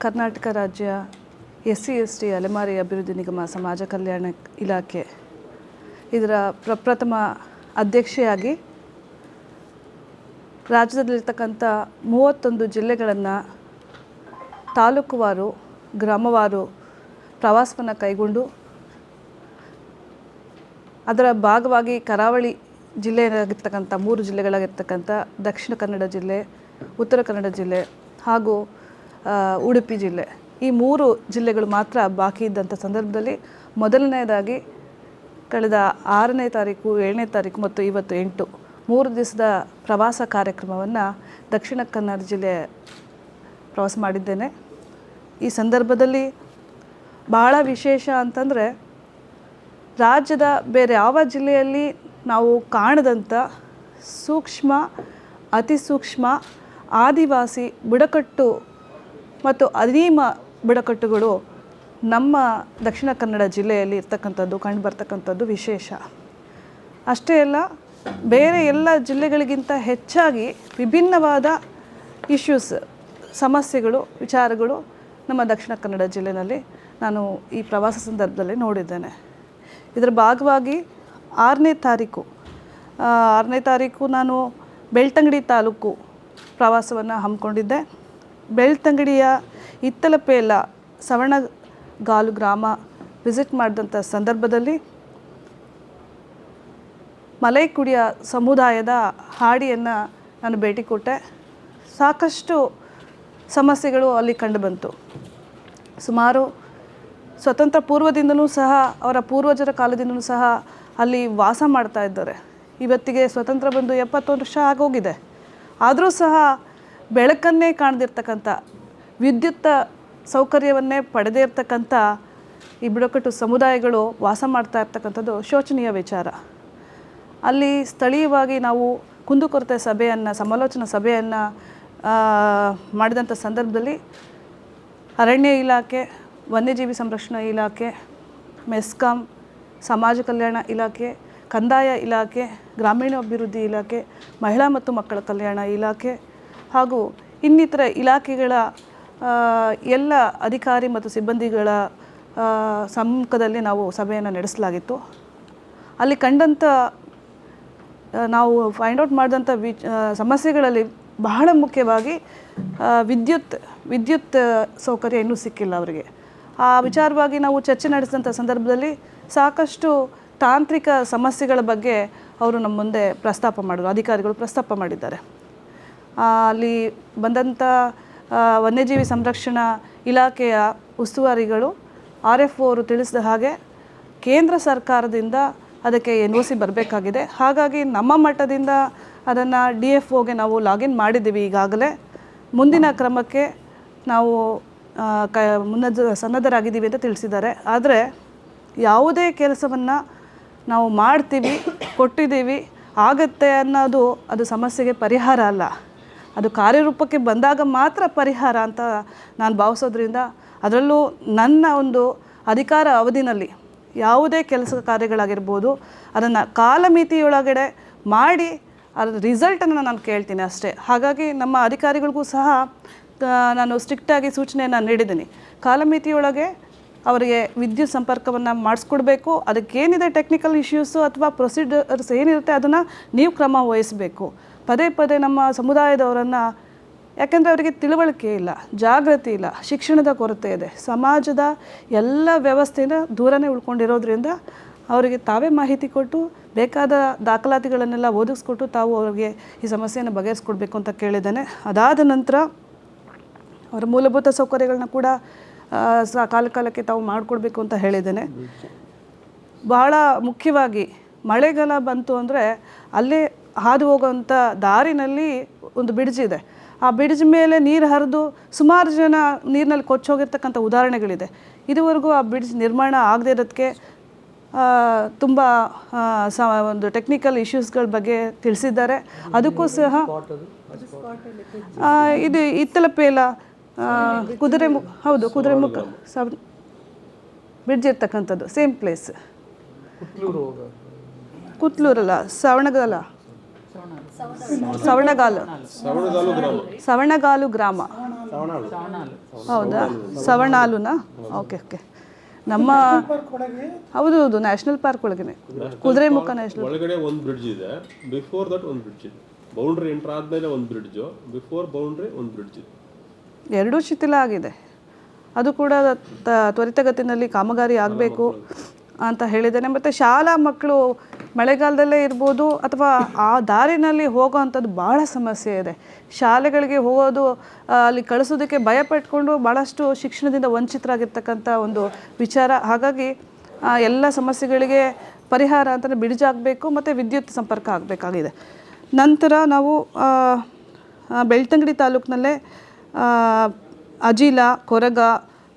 ಕರ್ನಾಟಕ ರಾಜ್ಯ S C, S T, ಅಲೆಮಾರಿ ಅಭಿವೃದ್ಧಿ ನಿಗಮ ಸಮಾಜ ಕಲ್ಯಾಣ ಇಲಾಖೆ ಇದರ ಪ್ರಪ್ರಥಮ ಅಧ್ಯಕ್ಷೆಯಾಗಿ ರಾಜ್ಯದಲ್ಲಿರ್ತಕ್ಕಂಥ ಮೂವತ್ತೊಂದು ಜಿಲ್ಲೆಗಳನ್ನು ತಾಲೂಕುವಾರು, ಗ್ರಾಮವಾರು ಪ್ರವಾಸವನ್ನು ಕೈಗೊಂಡು ಅದರ ಭಾಗವಾಗಿ ಕರಾವಳಿ ಜಿಲ್ಲೆಯಾಗಿರ್ತಕ್ಕಂಥ ಮೂರು ಜಿಲ್ಲೆಗಳಾಗಿರ್ತಕ್ಕಂಥ ದಕ್ಷಿಣ ಕನ್ನಡ ಜಿಲ್ಲೆ, ಉತ್ತರ ಕನ್ನಡ ಜಿಲ್ಲೆ ಹಾಗೂ ಉಡುಪಿ ಜಿಲ್ಲೆ. ಈ ಮೂರು ಜಿಲ್ಲೆಗಳು ಮಾತ್ರ ಬಾಕಿ ಇದ್ದಂಥ ಸಂದರ್ಭದಲ್ಲಿ ಮೊದಲನೆಯದಾಗಿ ಕಳೆದ ಆರನೇ ತಾರೀಕು, ಏಳನೇ ತಾರೀಕು ಮತ್ತು ಇವತ್ತು ಎಂಟು, ಮೂರು ದಿವಸದ ಪ್ರವಾಸ ಕಾರ್ಯಕ್ರಮವನ್ನು ದಕ್ಷಿಣ ಕನ್ನಡ ಜಿಲ್ಲೆ ಪ್ರವಾಸ ಮಾಡಿದ್ದೇನೆ. ಈ ಸಂದರ್ಭದಲ್ಲಿ ಭಾಳ ವಿಶೇಷ ಅಂತಂದರೆ ರಾಜ್ಯದ ಬೇರೆ ಯಾವ ಜಿಲ್ಲೆಯಲ್ಲಿ ನಾವು ಕಾಣದಂಥ ಸೂಕ್ಷ್ಮ, ಅತಿ ಸೂಕ್ಷ್ಮ, ಆದಿವಾಸಿ, ಬುಡಕಟ್ಟು ಮತ್ತು ಅದೀಮ ಬುಡಕಟ್ಟುಗಳು ನಮ್ಮ ದಕ್ಷಿಣ ಕನ್ನಡ ಜಿಲ್ಲೆಯಲ್ಲಿ ಇರ್ತಕ್ಕಂಥದ್ದು, ಕಂಡು ಬರ್ತಕ್ಕಂಥದ್ದು ವಿಶೇಷ. ಅಷ್ಟೇ ಅಲ್ಲ, ಬೇರೆ ಎಲ್ಲ ಜಿಲ್ಲೆಗಳಿಗಿಂತ ಹೆಚ್ಚಾಗಿ ವಿಭಿನ್ನವಾದ ಇಶ್ಯೂಸ್ ಸಮಸ್ಯೆಗಳು, ವಿಚಾರಗಳು ನಮ್ಮ ದಕ್ಷಿಣ ಕನ್ನಡ ಜಿಲ್ಲೆಯಲ್ಲಿ ನಾನು ಈ ಪ್ರವಾಸ ಸಂದರ್ಭದಲ್ಲಿ ನೋಡಿದ್ದೇನೆ. ಇದರ ಭಾಗವಾಗಿ ಆರನೇ ತಾರೀಕು ಆರನೇ ತಾರೀಕು ನಾನು ಬೆಳ್ತಂಗಡಿ ತಾಲೂಕು ಪ್ರವಾಸವನ್ನು ಹಮ್ಮಿಕೊಂಡಿದ್ದೆ. ಬೆಳ್ತಂಗಡಿಯ ಇತ್ತಲಪೇಲ ಸವಣಗಾಲು ಗ್ರಾಮ ವಿಸಿಟ್ ಮಾಡಿದಂಥ ಸಂದರ್ಭದಲ್ಲಿ ಮಲೈಕುಡಿಯ ಸಮುದಾಯದ ಹಾಡಿಯನ್ನು ನಾನು ಭೇಟಿ ಕೊಟ್ಟೆ. ಸಾಕಷ್ಟು ಸಮಸ್ಯೆಗಳು ಅಲ್ಲಿ ಕಂಡುಬಂತು ಸುಮಾರು ಸ್ವತಂತ್ರ ಪೂರ್ವದಿಂದಲೂ ಸಹ, ಅವರ ಪೂರ್ವಜರ ಕಾಲದಿಂದಲೂ ಸಹ ಅಲ್ಲಿ ವಾಸ ಮಾಡ್ತಾ ಇದ್ದಾರೆ. ಇವತ್ತಿಗೆ ಸ್ವತಂತ್ರ ಬಂದು ಎಪ್ಪತ್ತೊಂದು ವರ್ಷ ಆಗೋಗಿದೆ. ಆದರೂ ಸಹ ಬೆಳಕನ್ನೇ ಕಾಣದಿರ್ತಕ್ಕಂಥ ವಿದ್ಯುತ್ ಸೌಕರ್ಯವನ್ನೇ ಪಡೆದೇ ಇರ್ತಕ್ಕಂಥ ಈ ಬುಡಕಟ್ಟು ಸಮುದಾಯಗಳು ವಾಸ ಮಾಡ್ತಾ ಇರ್ತಕ್ಕಂಥದ್ದು ಶೋಚನೀಯ ವಿಚಾರ. ಅಲ್ಲಿ ಸ್ಥಳೀಯವಾಗಿ ನಾವು ಕುಂದುಕೊರತೆ ಸಭೆಯನ್ನು, ಸಮಾಲೋಚನಾ ಸಭೆಯನ್ನು ಮಾಡಿದಂಥ ಸಂದರ್ಭದಲ್ಲಿ ಅರಣ್ಯ ಇಲಾಖೆ, ವನ್ಯಜೀವಿ ಸಂರಕ್ಷಣಾ ಇಲಾಖೆ, ಮೆಸ್ಕಾಂ, ಸಮಾಜ ಕಲ್ಯಾಣ ಇಲಾಖೆ, ಕಂದಾಯ ಇಲಾಖೆ, ಗ್ರಾಮೀಣಾಭಿವೃದ್ಧಿ ಇಲಾಖೆ, ಮಹಿಳಾ ಮತ್ತು ಮಕ್ಕಳ ಕಲ್ಯಾಣ ಇಲಾಖೆ ಹಾಗೂ ಇನ್ನಿತರ ಇಲಾಖೆಗಳ ಎಲ್ಲ ಅಧಿಕಾರಿ ಮತ್ತು ಸಿಬ್ಬಂದಿಗಳ ಸಮ್ಮುಖದಲ್ಲಿ ನಾವು ಸಭೆಯನ್ನು ನಡೆಸಲಾಗಿತ್ತು. ಅಲ್ಲಿ ಕಂಡಂಥ ನಾವು ಫೈಂಡ್ ಔಟ್ ಮಾಡಿದಂಥ ವಿ ಸಮಸ್ಯೆಗಳಲ್ಲಿ ಬಹಳ ಮುಖ್ಯವಾಗಿ ವಿದ್ಯುತ್ ವಿದ್ಯುತ್ ಸೌಕರ್ಯ ಇನ್ನೂ ಸಿಕ್ಕಿಲ್ಲ ಅವರಿಗೆ. ಆ ವಿಚಾರವಾಗಿ ನಾವು ಚರ್ಚೆ ನಡೆಸಿದಂಥ ಸಂದರ್ಭದಲ್ಲಿ ಸಾಕಷ್ಟು ತಾಂತ್ರಿಕ ಸಮಸ್ಯೆಗಳ ಬಗ್ಗೆ ಅವರು ನಮ್ಮ ಮುಂದೆ ಪ್ರಸ್ತಾಪ ಮಾಡಿದ್ರು, ಅಧಿಕಾರಿಗಳು ಪ್ರಸ್ತಾಪ ಮಾಡಿದ್ದಾರೆ. ಅಲ್ಲಿ ಬಂದಂಥ ವನ್ಯಜೀವಿ ಸಂರಕ್ಷಣಾ ಇಲಾಖೆಯ ಉಸ್ತುವಾರಿಗಳು ಆರ್ ಎಫ್ ಅವರು ತಿಳಿಸಿದ ಹಾಗೆ ಕೇಂದ್ರ ಸರ್ಕಾರದಿಂದ ಅದಕ್ಕೆ ಎನ್ ಒ ಸಿ ಬರಬೇಕಾಗಿದೆ. ಹಾಗಾಗಿ ನಮ್ಮ ಮಟ್ಟದಿಂದ ಅದನ್ನು ಡಿ ಎಫ್ ಒಗೆ ನಾವು ಲಾಗಿನ್ ಮಾಡಿದ್ದೀವಿ ಈಗಾಗಲೇ. ಮುಂದಿನ ಕ್ರಮಕ್ಕೆ ನಾವು ಕ, ಮುನ್ನದ, ಸನ್ನದ್ಧರಾಗಿದ್ದೀವಿ ಅಂತ ತಿಳಿಸಿದ್ದಾರೆ. ಆದರೆ ಯಾವುದೇ ಕೆಲಸವನ್ನು ನಾವು ಮಾಡ್ತೀವಿ, ಕೊಟ್ಟಿದ್ದೀವಿ, ಆಗತ್ತೆ ಅನ್ನೋದು ಅದು ಸಮಸ್ಯೆಗೆ ಪರಿಹಾರ ಅಲ್ಲ. ಅದು ಕಾರ್ಯರೂಪಕ್ಕೆ ಬಂದಾಗ ಮಾತ್ರ ಪರಿಹಾರ ಅಂತ ನಾನು ಭಾವಿಸೋದ್ರಿಂದ ಅದರಲ್ಲೂ ನನ್ನ ಒಂದು ಅಧಿಕಾರ ಅವಧಿನಲ್ಲಿ ಯಾವುದೇ ಕೆಲಸ ಕಾರ್ಯಗಳಾಗಿರ್ಬೋದು, ಅದನ್ನು ಕಾಲಮಿತಿಯೊಳಗಡೆ ಮಾಡಿ ಅದರ ರಿಸಲ್ಟನ್ನು ನಾನು ಕೇಳ್ತೀನಿ ಅಷ್ಟೇ. ಹಾಗಾಗಿ ನಮ್ಮ ಅಧಿಕಾರಿಗಳಿಗೂ ಸಹ ನಾನು ಸ್ಟ್ರಿಕ್ಟಾಗಿ ಸೂಚನೆಯನ್ನು ನೀಡಿದ್ದೀನಿ. ಕಾಲಮಿತಿಯೊಳಗೆ ಅವರಿಗೆ ವಿದ್ಯುತ್ ಸಂಪರ್ಕವನ್ನು ಮಾಡಿಸ್ಕೊಡ್ಬೇಕು, ಅದಕ್ಕೇನಿದೆ ಟೆಕ್ನಿಕಲ್ ಇಶ್ಯೂಸು ಅಥವಾ ಪ್ರೊಸೀಜರ್ಸ್ ಏನಿರುತ್ತೆ ಅದನ್ನು ನೀವು ಕ್ರಮ ವಹಿಸಬೇಕು. ಪದೇ ಪದೇ ನಮ್ಮ ಸಮುದಾಯದವರನ್ನು, ಯಾಕೆಂದರೆ ಅವರಿಗೆ ತಿಳುವಳಿಕೆ ಇಲ್ಲ, ಜಾಗೃತಿ ಇಲ್ಲ, ಶಿಕ್ಷಣದ ಕೊರತೆ ಇದೆ. ಸಮಾಜದ ಎಲ್ಲ ವ್ಯವಸ್ಥೆಯಿಂದ ದೂರನೇ ಉಳ್ಕೊಂಡಿರೋದ್ರಿಂದ ಅವರಿಗೆ ತಾವೇ ಮಾಹಿತಿ ಕೊಟ್ಟು, ಬೇಕಾದ ದಾಖಲಾತಿಗಳನ್ನೆಲ್ಲ ಓದಿಸ್ಕೊಟ್ಟು ತಾವು ಅವರಿಗೆ ಈ ಸಮಸ್ಯೆಯನ್ನು ಬಗೆಹರಿಸ್ಕೊಡ್ಬೇಕು ಅಂತ ಕೇಳಿದ್ದೇನೆ. ಅದಾದ ನಂತರ ಅವರ ಮೂಲಭೂತ ಸೌಕರ್ಯಗಳನ್ನ ಕೂಡ ಕಾಲಕಾಲಕ್ಕೆ ತಾವು ಮಾಡಿಕೊಡ್ಬೇಕು ಅಂತ ಹೇಳಿದ್ದೇನೆ. ಬಹಳ ಮುಖ್ಯವಾಗಿ ಮಳೆಗಾಲ ಬಂತು ಅಂದರೆ ಅಲ್ಲೇ ಹಾದು ಹೋಗುವಂಥ ದಾರಿನಲ್ಲಿ ಒಂದು ಬ್ರಿಡ್ಜ್ ಇದೆ. ಆ ಬಿಡ್ಜ್ ಮೇಲೆ ನೀರು ಹರಿದು ಸುಮಾರು ಜನ ನೀರಿನಲ್ಲಿ ಕೊಚ್ಚೋಗಿರ್ತಕ್ಕಂಥ ಉದಾಹರಣೆಗಳಿದೆ. ಇದುವರೆಗೂ ಆ ಬಿಡ್ಜ್ ನಿರ್ಮಾಣ ಆಗದೇ ಇರೋದಕ್ಕೆ ತುಂಬ ಸ ಒಂದು ಟೆಕ್ನಿಕಲ್ ಇಶ್ಯೂಸ್ಗಳ ಬಗ್ಗೆ ತಿಳಿಸಿದ್ದಾರೆ. ಅದಕ್ಕೂ ಸಹ ಇದು ಇತ್ತಲಪೇಲ ಪೇಲ ಕುದುರೆಮುಖ ಹೌದು ಕುದುರೆಮುಖ ಸಬ್ ಬಿಡ್ಜ್ ಇರ್ತಕ್ಕಂಥದ್ದು ಸೇಮ್ ಪ್ಲೇಸ್ ಕುತ್ಲೂರಲ್ಲ ಸವಣಗಲ. ಸವಣಗಾಲು. ಸವಣಗಾಲು. ಗ್ರಾಮ. ಸವಣಗಾಲು ಗ್ರಾಮ. ಹೌದಾ? ಸವಣಾಲುನಾ? Okay okay. ನಮ್ಮ ಹೌದು ಹೌದು ನ್ಯಾಷನಲ್ ಪಾರ್ಕ್ ಒಳಗೇನೆ. ಕುದುರೆಮುಖ ನ್ಯಾಷನಲ್ ಒಳಗಡೆ ಒಂದು ಬ್ರಿಡ್ಜ್ ಇದೆ. ಬಿಫೋರ್ ದಟ್ ಒಂದು ಬ್ರಿಡ್ಜ್ ಇದೆ. ಬೌಂಡ್ರಿ ಎಂಟರ್ ಆದ್ಮೇಲೆ ಒಂದು ಬ್ರಿಡ್ಜು. ಬಿಫೋರ್ ಬೌಂಡ್ರಿ ಒಂದು ಬ್ರಿಡ್ಜ್ ಇದೆ. ಎರಡೂ ಶಿಥಿಲ ಆಗಿದೆ. ಅದು ಕೂಡ ತ- ತ್ವರಿತಗತಿನಲ್ಲಿ ಕಾಮಗಾರಿ ಆಗಬೇಕು. ಅಂತ ಹೇಳಿದ್ದೇನೆ. ಮತ್ತು ಶಾಲಾ ಮಕ್ಕಳು ಮಳೆಗಾಲದಲ್ಲೇ ಇರ್ಬೋದು ಅಥವಾ ಆ ದಾರಿನಲ್ಲಿ ಹೋಗೋವಂಥದ್ದು ಭಾಳ ಸಮಸ್ಯೆ ಇದೆ. ಶಾಲೆಗಳಿಗೆ ಹೋಗೋದು ಅಲ್ಲಿ ಕಳಿಸೋದಕ್ಕೆ ಭಯ ಪಟ್ಕೊಂಡು ಭಾಳಷ್ಟು ಶಿಕ್ಷಣದಿಂದ ವಂಚಿತರಾಗಿರ್ತಕ್ಕಂಥ ಒಂದು ವಿಚಾರ. ಹಾಗಾಗಿ ಎಲ್ಲ ಸಮಸ್ಯೆಗಳಿಗೆ ಪರಿಹಾರ ಅಂತಲೇ ಬಿಡಿಜಾಗಬೇಕು ಮತ್ತು ವಿದ್ಯುತ್ ಸಂಪರ್ಕ ಆಗಬೇಕಾಗಿದೆ. ನಂತರ ನಾವು ಬೆಳ್ತಂಗಡಿ ತಾಲೂಕಿನಲ್ಲೇ ಅಜಿಲ, ಕೊರಗ,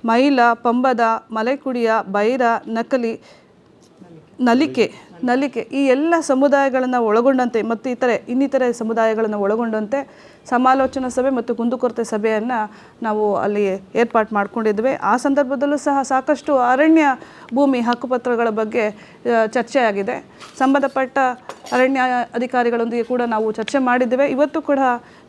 ಮೈಲ, ಪಂಬದ, ಮಲೆಕುಡಿಯ, ಬೈರ, ನಕಲಿ, ನಲಿಕೆ ನಲಿಕೆ, ಈ ಎಲ್ಲ ಸಮುದಾಯಗಳನ್ನು ಒಳಗೊಂಡಂತೆ ಮತ್ತು ಇತರೆ, ಇನ್ನಿತರೆ ಸಮುದಾಯಗಳನ್ನು ಒಳಗೊಂಡಂತೆ ಸಮಾಲೋಚನಾ ಸಭೆ ಮತ್ತು ಕುಂದುಕೊರತೆ ಸಭೆಯನ್ನು ನಾವು ಅಲ್ಲಿ ಏರ್ಪಾಟ್ ಮಾಡ್ಕೊಂಡಿದ್ವಿ. ಆ ಸಂದರ್ಭದಲ್ಲೂ ಸಹ ಸಾಕಷ್ಟು ಅರಣ್ಯ ಭೂಮಿ ಹಕ್ಕುಪತ್ರಗಳ ಬಗ್ಗೆ ಚರ್ಚೆಯಾಗಿದೆ. ಸಂಬಂಧಪಟ್ಟ ಅರಣ್ಯ ಅಧಿಕಾರಿಗಳೊಂದಿಗೆ ಕೂಡ ನಾವು ಚರ್ಚೆ ಮಾಡಿದ್ದೇವೆ. ಇವತ್ತು ಕೂಡ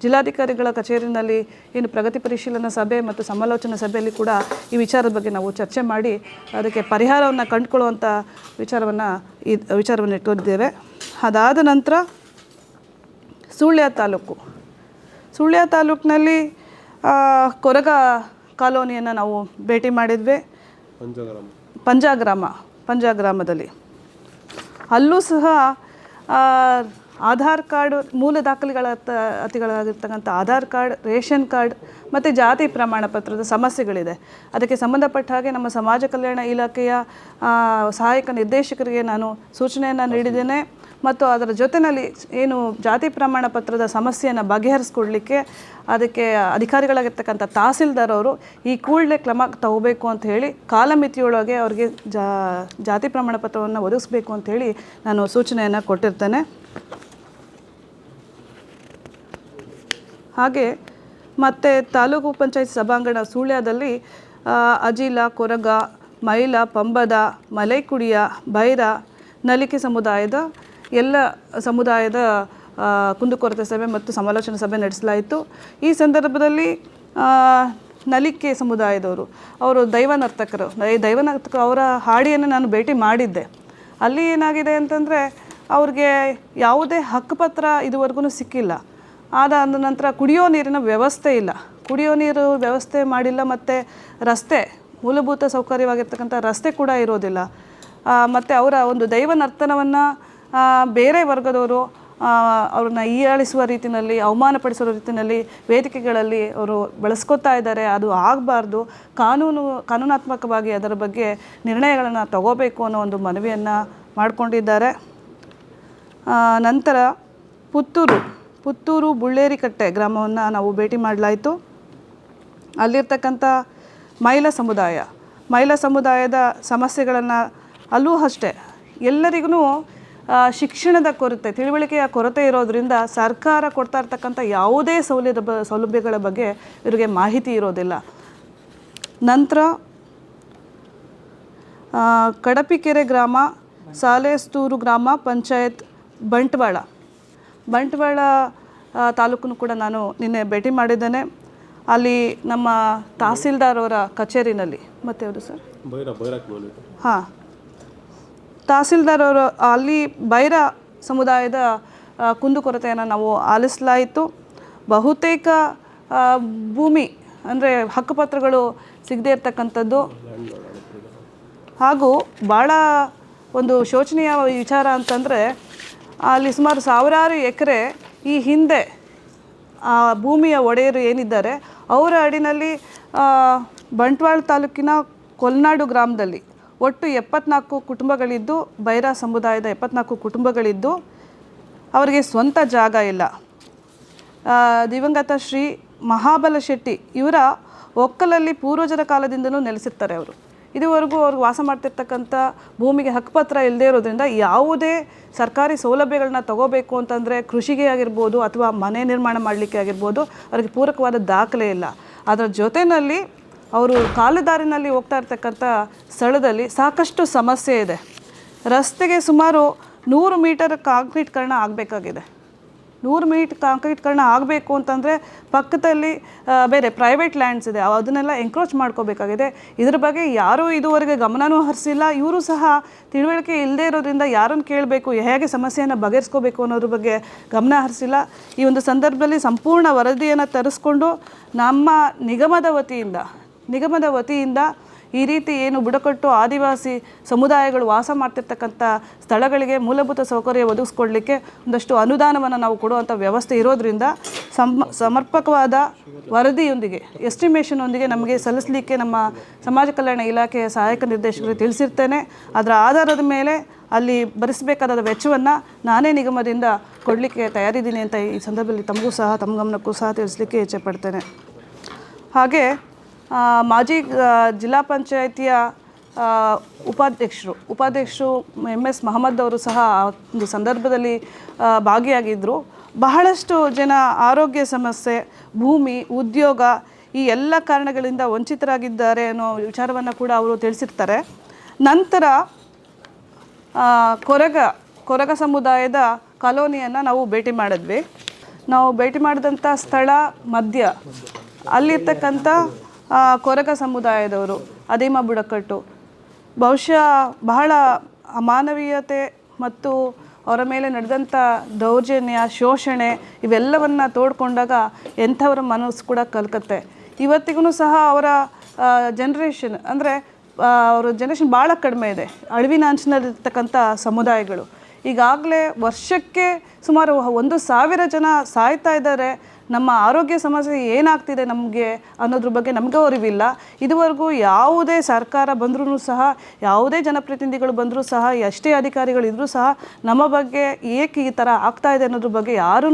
ಜಿಲ್ಲಾಧಿಕಾರಿಗಳ ಕಚೇರಿನಲ್ಲಿ ಏನು ಪ್ರಗತಿ ಪರಿಶೀಲನಾ ಸಭೆ ಮತ್ತು ಸಮಾಲೋಚನಾ ಸಭೆಯಲ್ಲಿ ಕೂಡ ಈ ವಿಚಾರದ ಬಗ್ಗೆ ನಾವು ಚರ್ಚೆ ಮಾಡಿ ಅದಕ್ಕೆ ಪರಿಹಾರವನ್ನು ಕಂಡುಕೊಳ್ಳುವಂಥ ವಿಚಾರವನ್ನು ಈ ವಿಚಾರವನ್ನು ಇಟ್ಕೊಂಡಿದ್ದೇವೆ. ಅದಾದ ನಂತರ ಸುಳ್ಯ ತಾಲೂಕು. ಸುಳ್ಯ ತಾಲೂಕಿನಲ್ಲಿ ಕೊರಗ ಕಾಲೋನಿಯನ್ನು ನಾವು ಭೇಟಿ ಮಾಡಿದ್ವಿ. ಪಂಜಾಗ್ರಾಮ. ಪಂಜಾಗ್ರಾಮ ಪಂಜಾಗ್ರಾಮದಲ್ಲಿ. ಅಲ್ಲೂ ಸಹ ಆಧಾರ್ ಕಾರ್ಡ್ ಮೂಲ ದಾಖಲೆಗಳ ಅತಿಗಳಾಗಿರ್ತಕ್ಕಂಥ ಆಧಾರ್ ಕಾರ್ಡ್, ರೇಷನ್ ಕಾರ್ಡ್, ಮತ್ತು ಜಾತಿ ಪ್ರಮಾಣ ಪತ್ರದ ಸಮಸ್ಯೆಗಳಿದೆ. ಅದಕ್ಕೆ ಸಂಬಂಧಪಟ್ಟ ಹಾಗೆ ನಮ್ಮ ಸಮಾಜ ಕಲ್ಯಾಣ ಇಲಾಖೆಯ ಸಹಾಯಕ ನಿರ್ದೇಶಕರಿಗೆ ನಾನು ಸೂಚನೆಯನ್ನು ನೀಡಿದ್ದೇನೆ. ಮತ್ತು ಅದರ ಜೊತೆಯಲ್ಲಿ ಏನು ಜಾತಿ ಪ್ರಮಾಣ ಪತ್ರದ ಸಮಸ್ಯೆಯನ್ನು ಬಗೆಹರಿಸ್ಕೊಡ್ಲಿಕ್ಕೆ ಅದಕ್ಕೆ ಅಧಿಕಾರಿಗಳಾಗಿರ್ತಕ್ಕಂಥ ತಹಸೀಲ್ದಾರ್ ಅವರು ಈ ಕೂಡಲೇ ಕ್ರಮ ತಗೋಬೇಕು ಅಂತ ಹೇಳಿ ಕಾಲಮಿತಿಯೊಳಗೆ ಅವರಿಗೆ ಜಾತಿ ಪ್ರಮಾಣ ಪತ್ರವನ್ನು ಒದಗಿಸ್ಬೇಕು ಅಂತ ಹೇಳಿ ನಾನು ಸೂಚನೆಯನ್ನು ಕೊಟ್ಟಿರ್ತೇನೆ. ಹಾಗೆ ಮತ್ತು ತಾಲೂಕು ಪಂಚಾಯತ್ ಸಭಾಂಗಣ ಸುಳ್ಯದಲ್ಲಿ ಅಜಿಲ, ಕೊರಗ, ಮೈಲ, ಪಂಬದ, ಮಲೈಕುಡಿಯ, ಬೈರ, ನಲಿಕೆ ಸಮುದಾಯದ ಎಲ್ಲ ಸಮುದಾಯದ ಕುಂದುಕೊರತೆ ಸಭೆ ಮತ್ತು ಸಮಾಲೋಚನಾ ಸಭೆ ನಡೆಸಲಾಯಿತು. ಈ ಸಂದರ್ಭದಲ್ಲಿ ನಲಿಕೆ ಸಮುದಾಯದವರು, ಅವರು ದೈವನರ್ತಕರು ದೈ- ದೈವ ನರ್ತಕರು ಅವರ ಹಾಡಿಯನ್ನು ನಾನು ಭೇಟಿ ಮಾಡಿದ್ದೆ. ಅಲ್ಲಿ ಏನಾಗಿದೆ ಅಂತಂದರೆ, ಅವ್ರಿಗೆ ಯಾವುದೇ ಹಕ್ಕುಪತ್ರ ಇದುವರೆಗೂ ಸಿಕ್ಕಿಲ್ಲ. ಆದ ನಂತರ ಕುಡಿಯೋ ನೀರಿನ ವ್ಯವಸ್ಥೆ ಇಲ್ಲ. ಕುಡಿಯೋ ನೀರು ವ್ಯವಸ್ಥೆ ಮಾಡಿಲ್ಲ ಮತ್ತು ರಸ್ತೆ, ಮೂಲಭೂತ ಸೌಕರ್ಯವಾಗಿರ್ತಕ್ಕಂಥ ರಸ್ತೆ ಕೂಡ ಇರೋದಿಲ್ಲ. ಮತ್ತು ಅವರ ಒಂದು ದೈವ ನರ್ತನವನ್ನು ಬೇರೆ ವರ್ಗದವರು ಅವ್ರನ್ನ ಹೀಯಾಳಿಸುವ ರೀತಿಯಲ್ಲಿ ಅವಮಾನಪಡಿಸುವ ರೀತಿಯಲ್ಲಿ ವೇದಿಕೆಗಳಲ್ಲಿ ಅವರು ಬಳಸ್ಕೊತಾ ಇದ್ದಾರೆ. ಅದು ಆಗಬಾರ್ದು. ಕಾನೂನು, ಕಾನೂನಾತ್ಮಕವಾಗಿ ಅದರ ಬಗ್ಗೆ ನಿರ್ಣಯಗಳನ್ನು ತಗೋಬೇಕು ಅನ್ನೋ ಒಂದು ಮನವಿಯನ್ನು ಮಾಡಿಕೊಂಡಿದ್ದಾರೆ. ನಂತರ ಪುತ್ತೂರು. ಪುತ್ತೂರು ಬುಳ್ಳೇರಿಕಟ್ಟೆ ಗ್ರಾಮವನ್ನು ನಾವು ಭೇಟಿ ಮಾಡಲಾಯಿತು. ಅಲ್ಲಿರ್ತಕ್ಕಂಥ ಮಹಿಳಾ ಸಮುದಾಯ ಮಹಿಳಾ ಸಮುದಾಯದ ಸಮಸ್ಯೆಗಳನ್ನು ಅಲ್ಲೂ ಅಷ್ಟೇ ಎಲ್ಲರಿಗೂ ಶಿಕ್ಷಣದ ಕೊರತೆ, ತಿಳುವಳಿಕೆಯ ಕೊರತೆ ಇರೋದರಿಂದ ಸರ್ಕಾರ ಕೊಡ್ತಾ ಇರ್ತಕ್ಕಂಥ ಯಾವುದೇ ಸೌಲಭ್ಯ ಬ ಸೌಲಭ್ಯಗಳ ಬಗ್ಗೆ ಇವರಿಗೆ ಮಾಹಿತಿ ಇರೋದಿಲ್ಲ. ನಂತರ ಕಡಪಿಕೆರೆ ಗ್ರಾಮ, ಸಾಲೇಸ್ತೂರು ಗ್ರಾಮ, ಪಂಚಾಯತ್, ಬಂಟ್ವಾಳ. ಬಂಟ್ವಾಳ ತಾಲೂಕನ್ನು ಕೂಡ ನಾನು ನಿನ್ನೆ ಭೇಟಿ ಮಾಡಿದ್ದೇನೆ. ಅಲ್ಲಿ ನಮ್ಮ ತಹಸೀಲ್ದಾರ್ ಅವರ ಕಚೇರಿನಲ್ಲಿ. ಮತ್ತೆ ಅವರು ಸರ್? ಹಾಂ. ತಹಸೀಲ್ದಾರ್ ಅವರು ಅಲ್ಲಿ ಬೈರ ಸಮುದಾಯದ ಕುಂದುಕೊರತೆಯನ್ನು ನಾವು ಆಲಿಸಲಾಯಿತು. ಬಹುತೇಕ ಭೂಮಿ ಅಂದರೆ ಹಕ್ಕುಪತ್ರಗಳು ಸಿಗದೇ ಇರತಕ್ಕಂಥದ್ದು. ಹಾಗೂ ಭಾಳ ಒಂದು ಶೋಚನೀಯ ವಿಚಾರ ಅಂತಂದರೆ ಅಲ್ಲಿ ಸುಮಾರು ಸಾವಿರಾರು ಎಕರೆ ಈ ಹಿಂದೆ ಭೂಮಿಯ ಒಡೆಯರು ಏನಿದ್ದಾರೆ, ಅವರ ಅಡಿನಲ್ಲಿ ಬಂಟ್ವಾಳ ತಾಲೂಕಿನ ಕೊಲ್ನಾಡು ಗ್ರಾಮದಲ್ಲಿ ಒಟ್ಟು ಎಪ್ಪತ್ನಾಲ್ಕು ಕುಟುಂಬಗಳಿದ್ದು, ಬೈರ ಸಮುದಾಯದ ಎಪ್ಪತ್ನಾಲ್ಕು ಕುಟುಂಬಗಳಿದ್ದು, ಅವರಿಗೆ ಸ್ವಂತ ಜಾಗ ಇಲ್ಲ. ದಿವಂಗತ ಶ್ರೀ ಮಹಾಬಲ ಶೆಟ್ಟಿ ಇವರ ಒಕ್ಕಲಲ್ಲಿ ಪೂರ್ವಜರ ಕಾಲದಿಂದಲೂ ನೆಲೆಸಿರ್ತಾರೆ ಅವರು. ಇದುವರೆಗೂ ಅವ್ರಿಗೆ ವಾಸ ಮಾಡ್ತಿರ್ತಕ್ಕಂಥ ಭೂಮಿಗೆ ಹಕ್ಕುಪತ್ರ ಇಲ್ಲದೇ ಇರೋದ್ರಿಂದ ಯಾವುದೇ ಸರ್ಕಾರಿ ಸೌಲಭ್ಯಗಳನ್ನ ತಗೋಬೇಕು ಅಂತಂದರೆ ಕೃಷಿಗೆ ಆಗಿರ್ಬೋದು ಅಥವಾ ಮನೆ ನಿರ್ಮಾಣ ಮಾಡಲಿಕ್ಕೆ ಆಗಿರ್ಬೋದು ಅವ್ರಿಗೆ ಪೂರಕವಾದ ದಾಖಲೆ ಇಲ್ಲ. ಅದರ ಜೊತೆಯಲ್ಲಿ ಅವರು ಕಾಲುದಾರಿನಲ್ಲಿ ಹೋಗ್ತಾ ಇರ್ತಕ್ಕಂಥ ಸ್ಥಳದಲ್ಲಿ ಸಾಕಷ್ಟು ಸಮಸ್ಯೆ ಇದೆ. ರಸ್ತೆಗೆ ಸುಮಾರು ನೂರು ಮೀಟರ್ ಕಾಂಕ್ರೀಟ್ಕರಣ ಆಗಬೇಕಾಗಿದೆ. ನೂರು ಮೀಟ್ ಕಾಂಕ್ರೀಟ್ಗಳನ್ನ ಆಗಬೇಕು ಅಂತಂದರೆ ಪಕ್ಕದಲ್ಲಿ ಬೇರೆ ಪ್ರೈವೇಟ್ ಲ್ಯಾಂಡ್ಸ್ ಇದೆ. ಅದನ್ನೆಲ್ಲ ಎಂಕ್ರೋಚ್ ಮಾಡ್ಕೋಬೇಕಾಗಿದೆ. ಇದ್ರ ಬಗ್ಗೆ ಯಾರೂ ಇದುವರೆಗೆ ಗಮನನೂ ಹರಿಸಿಲ್ಲ. ಇವರು ಸಹ ತಿಳುವಳಿಕೆ ಇಲ್ಲದೇ ಇರೋದ್ರಿಂದ ಯಾರನ್ನು ಕೇಳಬೇಕು, ಹೇಗೆ ಸಮಸ್ಯೆಯನ್ನು ಬಗೆಹರಿಸ್ಕೋಬೇಕು ಅನ್ನೋದ್ರ ಬಗ್ಗೆ ಗಮನ ಹರಿಸಿಲ್ಲ. ಈ ಒಂದು ಸಂದರ್ಭದಲ್ಲಿ ಸಂಪೂರ್ಣ ವರದಿಯನ್ನು ತರಿಸ್ಕೊಂಡು ನಮ್ಮ ನಿಗಮದ ವತಿಯಿಂದ ನಿಗಮದ ವತಿಯಿಂದ ಈ ರೀತಿ ಏನು ಬುಡಕಟ್ಟು ಆದಿವಾಸಿ ಸಮುದಾಯಗಳು ವಾಸ ಮಾಡ್ತಿರ್ತಕ್ಕಂಥ ಸ್ಥಳಗಳಿಗೆ ಮೂಲಭೂತ ಸೌಕರ್ಯ ಒದಗಿಸ್ಕೊಡ್ಲಿಕ್ಕೆ ಒಂದಷ್ಟು ಅನುದಾನವನ್ನು ನಾವು ಕೊಡುವಂಥ ವ್ಯವಸ್ಥೆ ಇರೋದ್ರಿಂದ ಸಮ, ಸಮರ್ಪಕವಾದ ವರದಿಯೊಂದಿಗೆ, ಎಸ್ಟಿಮೇಷನೊಂದಿಗೆ ನಮಗೆ ಸಲ್ಲಿಸಲಿಕ್ಕೆ ನಮ್ಮ ಸಮಾಜ ಕಲ್ಯಾಣ ಇಲಾಖೆಯ ಸಹಾಯಕ ನಿರ್ದೇಶಕರು ತಿಳಿಸಿರ್ತೇನೆ. ಅದರ ಆಧಾರದ ಮೇಲೆ ಅಲ್ಲಿ ಭರಿಸಬೇಕಾದ ವೆಚ್ಚವನ್ನು ನಾನೇ ನಿಗಮದಿಂದ ಕೊಡಲಿಕ್ಕೆ ತಯಾರಿದ್ದೀನಿ ಅಂತ ಈ ಸಂದರ್ಭದಲ್ಲಿ ತಮಗೂ ಸಹ, ತಮ್ಮ ಗಮನಕ್ಕೂ ಸಹ ತಿಳಿಸ್ಲಿಕ್ಕೆ ಇಚ್ಛೆ ಪಡ್ತೇನೆ. ಹಾಗೆ ಮಾಜಿ ಜಿಲ್ಲಾ ಪಂಚಾಯಿತಿಯ ಉಪಾಧ್ಯಕ್ಷರು ಉಪಾಧ್ಯಕ್ಷರು ಎಂ ಎಸ್ ಮಹಮ್ಮದ್ ಅವರು ಸಹ ಒಂದು ಸಂದರ್ಭದಲ್ಲಿ ಭಾಗಿಯಾಗಿದ್ದರು ಬಹಳಷ್ಟು ಜನ ಆರೋಗ್ಯ ಸಮಸ್ಯೆ, ಭೂಮಿ, ಉದ್ಯೋಗ ಈ ಎಲ್ಲ ಕಾರಣಗಳಿಂದ ವಂಚಿತರಾಗಿದ್ದಾರೆ ಅನ್ನೋ ವಿಚಾರವನ್ನು ಕೂಡ ಅವರು ತಿಳಿಸಿರ್ತಾರೆ. ನಂತರ ಕೊರಗ ಕೊರಗ ಸಮುದಾಯದ ಕಾಲೋನಿಯನ್ನು ನಾವು ಭೇಟಿ ಮಾಡಿದ್ವಿ. ನಾವು ಭೇಟಿ ಮಾಡಿದಂಥ ಸ್ಥಳ ಮಧ್ಯ ಅಲ್ಲಿರ್ತಕ್ಕಂಥ ಕೊರಗ ಸಮುದಾಯದವರು ಅದೇಮ ಬುಡಕಟ್ಟು. ಬಹುಶಃ ಬಹಳ ಅಮಾನವೀಯತೆ ಮತ್ತು ಅವರ ಮೇಲೆ ನಡೆದಂಥ ದೌರ್ಜನ್ಯ, ಶೋಷಣೆ ಇವೆಲ್ಲವನ್ನು ತೋಡ್ಕೊಂಡಾಗ ಎಂಥವರ ಮನಸ್ಸು ಕೂಡ ಕಲ್ಕತ್ತೆ. ಇವತ್ತಿಗೂ ಸಹ ಅವರ ಜನ್ರೇಷನ್ ಅಂದರೆ ಅವರ ಜನ್ರೇಷನ್ ಭಾಳ ಕಡಿಮೆ ಇದೆ ಅಳಿವಿನಾಂಚಿನಲ್ಲಿರ್ತಕ್ಕಂಥ ಸಮುದಾಯಗಳು. ಈಗಾಗಲೇ ವರ್ಷಕ್ಕೆ ಸುಮಾರು ಒಂದು ಸಾವಿರ ಜನ ಸಾಯ್ತಾ ಇದ್ದಾರೆ ನಮ್ಮ ಆರೋಗ್ಯ ಸಮಸ್ಯೆ ಏನಾಗ್ತಿದೆ ನಮಗೆ ಅನ್ನೋದ್ರ ಬಗ್ಗೆ ನಮಗೆ ಅರಿವಿಲ್ಲ. ಇದುವರೆಗೂ ಯಾವುದೇ ಸರ್ಕಾರ ಬಂದರೂ ಸಹ, ಯಾವುದೇ ಜನಪ್ರತಿನಿಧಿಗಳು ಬಂದರೂ ಸಹ, ಎಷ್ಟೇ ಅಧಿಕಾರಿಗಳಿದ್ರೂ ಸಹ ನಮ್ಮ ಬಗ್ಗೆ ಏಕೆ ಈ ಥರ ಆಗ್ತಾ ಇದೆ ಅನ್ನೋದ್ರ ಬಗ್ಗೆ ಯಾರೂ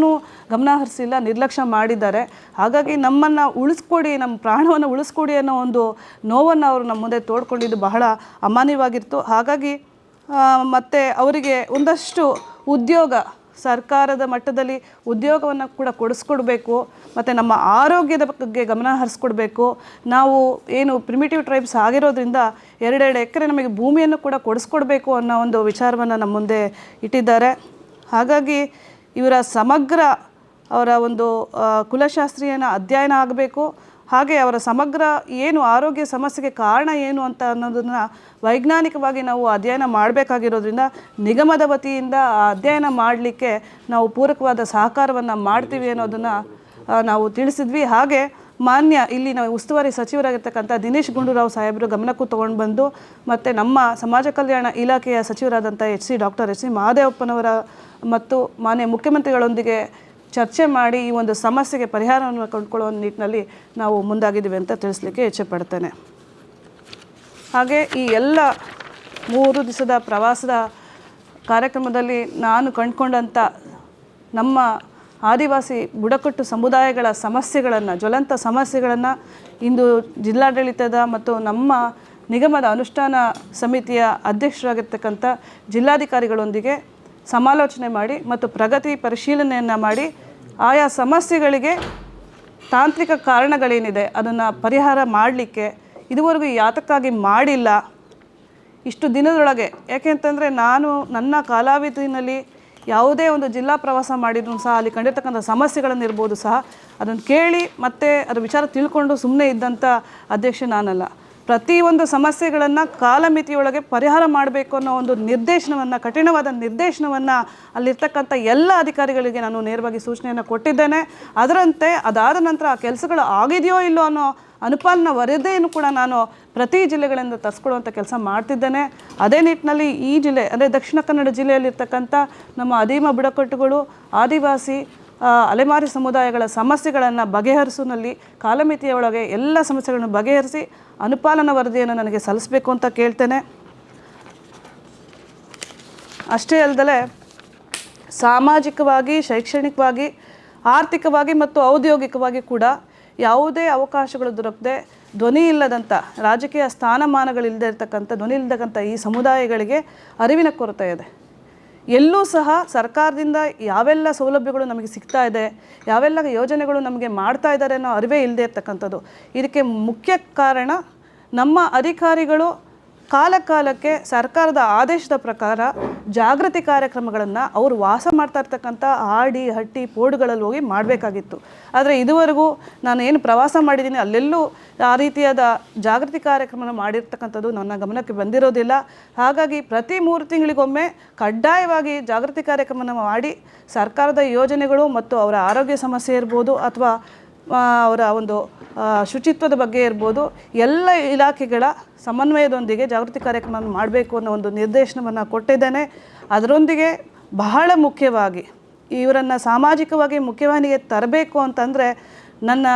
ಗಮನ ಹರಿಸಿಲ್ಲ, ನಿರ್ಲಕ್ಷ್ಯ ಮಾಡಿದ್ದಾರೆ. ಹಾಗಾಗಿ ನಮ್ಮನ್ನು ಉಳಿಸ್ಕೊಡಿ, ನಮ್ಮ ಪ್ರಾಣವನ್ನು ಉಳಿಸ್ಕೊಡಿ ಅನ್ನೋ ಒಂದು ನೋವನ್ನು ಅವರು ನಮ್ಮ ಮುಂದೆ ತೋಡ್ಕೊಂಡಿದ್ದು ಬಹಳ ಅಮಾನ್ಯವಾಗಿತ್ತು ಹಾಗಾಗಿ ಮತ್ತು ಅವರಿಗೆ ಒಂದಷ್ಟು ಉದ್ಯೋಗ ಸರ್ಕಾರದ ಮಟ್ಟದಲ್ಲಿ ಉದ್ಯೋಗವನ್ನು ಕೂಡ ಕೊಡಿಸ್ಕೊಡ್ಬೇಕು, ಮತ್ತು ನಮ್ಮ ಆರೋಗ್ಯದ ಬಗ್ಗೆ ಗಮನ ಹರಿಸ್ಕೊಡ್ಬೇಕು. ನಾವು ಏನು ಪ್ರಿಮಿಟಿವ್ ಟ್ರೈಬ್ಸ್ ಆಗಿರೋದ್ರಿಂದ ಎರಡೆರಡು ಎಕರೆ ನಮಗೆ ಭೂಮಿಯನ್ನು ಕೂಡ ಕೊಡಿಸ್ಕೊಡ್ಬೇಕು ಅನ್ನೋ ಒಂದು ವಿಚಾರವನ್ನು ನಮ್ಮ ಮುಂದೆ ಇಟ್ಟಿದ್ದಾರೆ. ಹಾಗಾಗಿ ಇವರ ಸಮಗ್ರ ಅವರ ಒಂದು ಕುಲಶಾಸ್ತ್ರೀಯನ ಅಧ್ಯಯನ ಆಗಬೇಕು. ಹಾಗೆ ಅವರ ಸಮಗ್ರ ಏನು ಆರೋಗ್ಯ ಸಮಸ್ಯೆಗೆ ಕಾರಣ ಏನು ಅಂತ ಅನ್ನೋದನ್ನು ವೈಜ್ಞಾನಿಕವಾಗಿ ನಾವು ಅಧ್ಯಯನ ಮಾಡಬೇಕಾಗಿರೋದ್ರಿಂದ ನಿಗಮದ ವತಿಯಿಂದ ಆ ಅಧ್ಯಯನ ಮಾಡಲಿಕ್ಕೆ ನಾವು ಪೂರಕವಾದ ಸಹಕಾರವನ್ನು ಮಾಡ್ತೀವಿ ಅನ್ನೋದನ್ನು ನಾವು ತಿಳಿಸಿದ್ವಿ. ಹಾಗೆ ಮಾನ್ಯ ಇಲ್ಲಿ ನಾವು ಉಸ್ತುವಾರಿ ಸಚಿವರಾಗಿರ್ತಕ್ಕಂಥ ದಿನೇಶ್ ಗುಂಡೂರಾವ್ ಸಾಹೇಬರು ಗಮನಕ್ಕೂ ತೊಗೊಂಡು ಬಂದು ಮತ್ತು ನಮ್ಮ ಸಮಾಜ ಕಲ್ಯಾಣ ಇಲಾಖೆಯ ಸಚಿವರಾದಂಥ H C doctor H C ಮಹಾದೇವಪ್ಪನವರ ಮತ್ತು ಮಾನ್ಯ ಮುಖ್ಯಮಂತ್ರಿಗಳೊಂದಿಗೆ ಚರ್ಚೆ ಮಾಡಿ ಈ ಒಂದು ಸಮಸ್ಯೆಗೆ ಪರಿಹಾರವನ್ನು ಕಂಡುಕೊಳ್ಳುವ ನಿಟ್ಟಿನಲ್ಲಿ ನಾವು ಮುಂದಾಗಿದ್ದೀವಿ ಅಂತ ತಿಳಿಸ್ಲಿಕ್ಕೆ ಇಚ್ಛೆ ಪಡ್ತೇನೆ. ಹಾಗೆ ಈ ಎಲ್ಲ ಮೂರು ದಿವಸದ ಪ್ರವಾಸದ ಕಾರ್ಯಕ್ರಮದಲ್ಲಿ ನಾನು ಕಂಡುಕೊಂಡಂಥ ನಮ್ಮ ಆದಿವಾಸಿ ಬುಡಕಟ್ಟು ಸಮುದಾಯಗಳ ಸಮಸ್ಯೆಗಳನ್ನು, ಜ್ವಲಂತ ಸಮಸ್ಯೆಗಳನ್ನು ಇಂದು ಜಿಲ್ಲಾಡಳಿತದ ಮತ್ತು ನಮ್ಮ ನಿಗಮದ ಅನುಷ್ಠಾನ ಸಮಿತಿಯ ಅಧ್ಯಕ್ಷರಾಗಿರ್ತಕ್ಕಂಥ ಜಿಲ್ಲಾಧಿಕಾರಿಗಳೊಂದಿಗೆ ಸಮಾಲೋಚನೆ ಮಾಡಿ ಮತ್ತು ಪ್ರಗತಿ ಪರಿಶೀಲನೆಯನ್ನು ಮಾಡಿ ಆಯಾ ಸಮಸ್ಯೆಗಳಿಗೆ ತಾಂತ್ರಿಕ ಕಾರಣಗಳೇನಿದೆ ಅದನ್ನು ಪರಿಹಾರ ಮಾಡಲಿಕ್ಕೆ ಇದುವರೆಗೂ ಯಾತಕ್ಕಾಗಿ ಮಾಡಿಲ್ಲ. ಇಷ್ಟು ದಿನದೊಳಗೆ ಯಾಕೆಂತಂದರೆ ನಾನು ನನ್ನ ಕಾಲಾವಧಿನಲ್ಲಿ ಯಾವುದೇ ಒಂದು ಜಿಲ್ಲಾ ಪ್ರವಾಸ ಮಾಡಿದ್ರು ಸಹ ಅಲ್ಲಿ ಕಂಡಿರ್ತಕ್ಕಂಥ ಸಮಸ್ಯೆಗಳನ್ನು ಇರ್ಬೋದು ಸಹ ಅದನ್ನು ಕೇಳಿ ಮತ್ತೆ ಅದರ ವಿಚಾರ ತಿಳ್ಕೊಂಡು ಸುಮ್ಮನೆ ಇದ್ದಂಥ ಅಧ್ಯಕ್ಷ ನಾನಲ್ಲ. ಪ್ರತಿಯೊಂದು ಸಮಸ್ಯೆಗಳನ್ನು ಕಾಲಮಿತಿಯೊಳಗೆ ಪರಿಹಾರ ಮಾಡಬೇಕು ಅನ್ನೋ ಒಂದು ನಿರ್ದೇಶನವನ್ನು, ಕಠಿಣವಾದ ನಿರ್ದೇಶನವನ್ನು ಅಲ್ಲಿರ್ತಕ್ಕಂಥ ಎಲ್ಲ ಅಧಿಕಾರಿಗಳಿಗೆ ನಾನು ನೇರವಾಗಿ ಸೂಚನೆಯನ್ನು ಕೊಟ್ಟಿದ್ದೇನೆ. ಅದರಂತೆ ಅದಾದ ನಂತರ ಆ ಕೆಲಸಗಳು ಆಗಿದೆಯೋ ಇಲ್ಲೋ ಅನ್ನೋ ಅನುಪಾಲನ ವರದಿಯನ್ನು ಕೂಡ ನಾನು ಪ್ರತಿ ಜಿಲ್ಲೆಗಳಿಂದ ತರಿಸ್ಕೊಡುವಂಥ ಕೆಲಸ ಮಾಡ್ತಿದ್ದೇನೆ. ಅದೇ ನಿಟ್ಟಿನಲ್ಲಿ ಈ ಜಿಲ್ಲೆ ಅಂದರೆ ದಕ್ಷಿಣ ಕನ್ನಡ ಜಿಲ್ಲೆಯಲ್ಲಿರ್ತಕ್ಕಂಥ ನಮ್ಮ ಅಧೀಮ ಬುಡಕಟ್ಟುಗಳು, ಆದಿವಾಸಿ ಅಲೆಮಾರಿ ಸಮುದಾಯಗಳ ಸಮಸ್ಯೆಗಳನ್ನು ಬಗೆಹರಿಸುವಲ್ಲಿ ಕಾಲಮಿತಿಯ ಒಳಗೆ ಎಲ್ಲ ಸಮಸ್ಯೆಗಳನ್ನು ಬಗೆಹರಿಸಿ ಅನುಪಾಲನ ವರದಿಯನ್ನು ನನಗೆ ಸಲ್ಲಿಸಬೇಕು ಅಂತ ಕೇಳ್ತೇನೆ. ಅಷ್ಟೇ ಅಲ್ಲದೆ ಸಾಮಾಜಿಕವಾಗಿ, ಶೈಕ್ಷಣಿಕವಾಗಿ, ಆರ್ಥಿಕವಾಗಿ ಮತ್ತು ಔದ್ಯೋಗಿಕವಾಗಿ ಕೂಡ ಯಾವುದೇ ಅವಕಾಶಗಳು ದೊರಕದೆ ಧ್ವನಿ ಇಲ್ಲದಂಥ ರಾಜಕೀಯ ಸ್ಥಾನಮಾನಗಳಿಲ್ಲದೆ ಇರತಕ್ಕಂಥ, ಧ್ವನಿ ಇಲ್ಲದಕ್ಕಂಥ ಈ ಸಮುದಾಯಗಳಿಗೆ ಅರಿವಿನ ಕೊರತೆ ಇದೆ. ಎಲ್ಲೂ ಸಹ ಸರ್ಕಾರದಿಂದ ಯಾವೆಲ್ಲ ಸೌಲಭ್ಯಗಳು ನಮಗೆ ಸಿಗ್ತಾ ಇದೆ, ಯಾವೆಲ್ಲ ಯೋಜನೆಗಳು ನಮಗೆ ಮಾಡ್ತಾ ಇದ್ದಾರೆ ಅನ್ನೋ ಅರಿವೇ ಇಲ್ಲದೆ ಇರ್ತಕ್ಕಂಥದ್ದು. ಇದಕ್ಕೆ ಮುಖ್ಯ ಕಾರಣ ನಮ್ಮ ಅಧಿಕಾರಿಗಳು ಕಾಲ ಕಾಲಕ್ಕೆ ಸರ್ಕಾರದ ಆದೇಶದ ಪ್ರಕಾರ ಜಾಗೃತಿ ಕಾರ್ಯಕ್ರಮಗಳನ್ನು ಅವರು ವಾಸ ಮಾಡ್ತಾ ಇರ್ತಕ್ಕಂಥ ಆಡಿ ಹಟ್ಟಿ ಪೋರ್ಡ್ಗಳಲ್ಲಿ ಹೋಗಿ ಮಾಡಬೇಕಾಗಿತ್ತು. ಆದರೆ ಇದುವರೆಗೂ ನಾನು ಏನು ಪ್ರವಾಸ ಮಾಡಿದ್ದೀನಿ, ಅಲ್ಲೆಲ್ಲೂ ಆ ರೀತಿಯಾದ ಜಾಗೃತಿ ಕಾರ್ಯಕ್ರಮನ ಮಾಡಿರ್ತಕ್ಕಂಥದ್ದು ನನ್ನ ಗಮನಕ್ಕೆ ಬಂದಿರೋದಿಲ್ಲ. ಹಾಗಾಗಿ ಪ್ರತಿ ಮೂರು ತಿಂಗಳಿಗೊಮ್ಮೆ ಕಡ್ಡಾಯವಾಗಿ ಜಾಗೃತಿ ಕಾರ್ಯಕ್ರಮನ ಮಾಡಿ ಸರ್ಕಾರದ ಯೋಜನೆಗಳು ಮತ್ತು ಅವರ ಆರೋಗ್ಯ ಸಮಸ್ಯೆ ಇರ್ಬೋದು ಅಥವಾ ಅವರ ಒಂದು ಶುಚಿತ್ವದ ಬಗ್ಗೆ ಇರ್ಬೋದು, ಎಲ್ಲ ಇಲಾಖೆಗಳ ಸಮನ್ವಯದೊಂದಿಗೆ ಜಾಗೃತಿ ಕಾರ್ಯಕ್ರಮವನ್ನು ಮಾಡಬೇಕು ಅನ್ನೋ ಒಂದು ನಿರ್ದೇಶನವನ್ನು ಕೊಟ್ಟಿದ್ದೇನೆ. ಅದರೊಂದಿಗೆ ಬಹಳ ಮುಖ್ಯವಾಗಿ, ಇವರನ್ನು ಸಾಮಾಜಿಕವಾಗಿ ಮುಖ್ಯವಾಹಿನಿಗೆ ತರಬೇಕು ಅಂತಂದರೆ, ನನ್ನ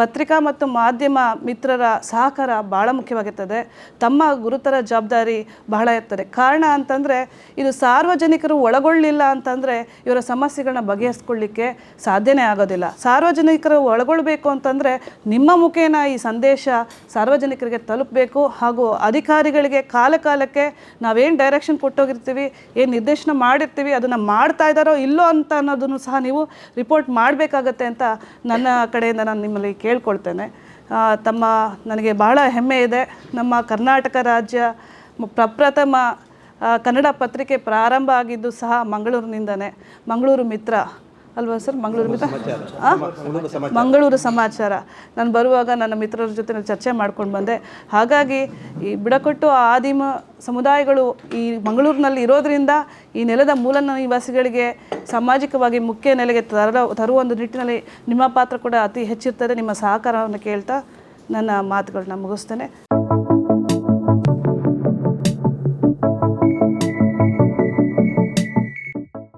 ಪತ್ರಿಕಾ ಮತ್ತು ಮಾಧ್ಯಮ ಮಿತ್ರರ ಸಹಕಾರ ಭಾಳ ಮುಖ್ಯವಾಗಿರ್ತದೆ. ತಮ್ಮ ಗುರುತರ ಜವಾಬ್ದಾರಿ ಬಹಳ ಇರ್ತದೆ. ಕಾರಣ ಅಂತಂದರೆ, ಇದು ಸಾರ್ವಜನಿಕರು ಒಳಗೊಳ್ಳಲಿಲ್ಲ ಅಂತಂದರೆ ಇವರ ಸಮಸ್ಯೆಗಳನ್ನ ಬಗೆಹರಿಸ್ಕೊಳ್ಳಿಕ್ಕೆ ಸಾಧ್ಯನೇ ಆಗೋದಿಲ್ಲ. ಸಾರ್ವಜನಿಕರು ಒಳಗೊಳ್ಬೇಕು ಅಂತಂದರೆ, ನಿಮ್ಮ ಮುಖೇನ ಈ ಸಂದೇಶ ಸಾರ್ವಜನಿಕರಿಗೆ ತಲುಪಬೇಕು ಹಾಗೂ ಅಧಿಕಾರಿಗಳಿಗೆ ಕಾಲ ಕಾಲಕ್ಕೆ ನಾವೇನು ಡೈರೆಕ್ಷನ್ ಕೊಟ್ಟೋಗಿರ್ತೀವಿ, ಏನು ನಿರ್ದೇಶನ ಮಾಡಿರ್ತೀವಿ, ಅದನ್ನು ಮಾಡ್ತಾ ಇದ್ದಾರೋ ಇಲ್ಲೋ ಅಂತ ಅನ್ನೋದನ್ನು ಸಹ ನೀವು ರಿಪೋರ್ಟ್ ಮಾಡಬೇಕಾಗತ್ತೆ ಅಂತ ನನ್ನ ಕಡೆಯಿಂದ ನಾನು ನಿಮ್ಮಲ್ಲಿ ಕೇಳ್ಕೊಳ್ತೇನೆ ತಮ್ಮ ನನಗೆ ಬಹಳ ಹೆಮ್ಮೆ ಇದೆ. ನಮ್ಮ ಕರ್ನಾಟಕ ರಾಜ್ಯ ಪ್ರಪ್ರಥಮ ಕನ್ನಡ ಪತ್ರಿಕೆ ಪ್ರಾರಂಭ ಆಗಿದ್ದು ಸಹ ಮಂಗಳೂರಿನಿಂದನೇ. ಮಂಗಳೂರು ಮಿತ್ರ. ಅಲ್ವಾ ಸರ್? ಮಂಗಳೂರು ಮಿತ್ರ? ಮಂಗಳೂರು ಸಮಾಚಾರ. ನಾನು ಬರುವಾಗ ನನ್ನ ಮಿತ್ರರ ಜೊತೆ ನಾನು ಚರ್ಚೆ ಮಾಡ್ಕೊಂಡು ಬಂದೆ. ಹಾಗಾಗಿ ಈ ಬಿಡಕಟ್ಟು ಆದಿಮ ಸಮುದಾಯಗಳು ಈ ಮಂಗಳೂರಿನಲ್ಲಿ ಇರೋದ್ರಿಂದ ಈ ನೆಲದ ಮೂಲ ನಿವಾಸಿಗಳಿಗೆ ಸಾಮಾಜಿಕವಾಗಿ ಮುಖ್ಯ ನೆಲೆಗೆ ತರ ತರುವ ಒಂದು ನಿಟ್ಟಿನಲ್ಲಿ ನಿಮ್ಮ ಪಾತ್ರ ಕೂಡ ಅತಿ ಹೆಚ್ಚಿರ್ತದೆ. ನಿಮ್ಮ ಸಹಕಾರವನ್ನು ಕೇಳ್ತಾ ನನ್ನ ಮಾತುಗಳನ್ನ ಮುಗಿಸ್ತೇನೆ.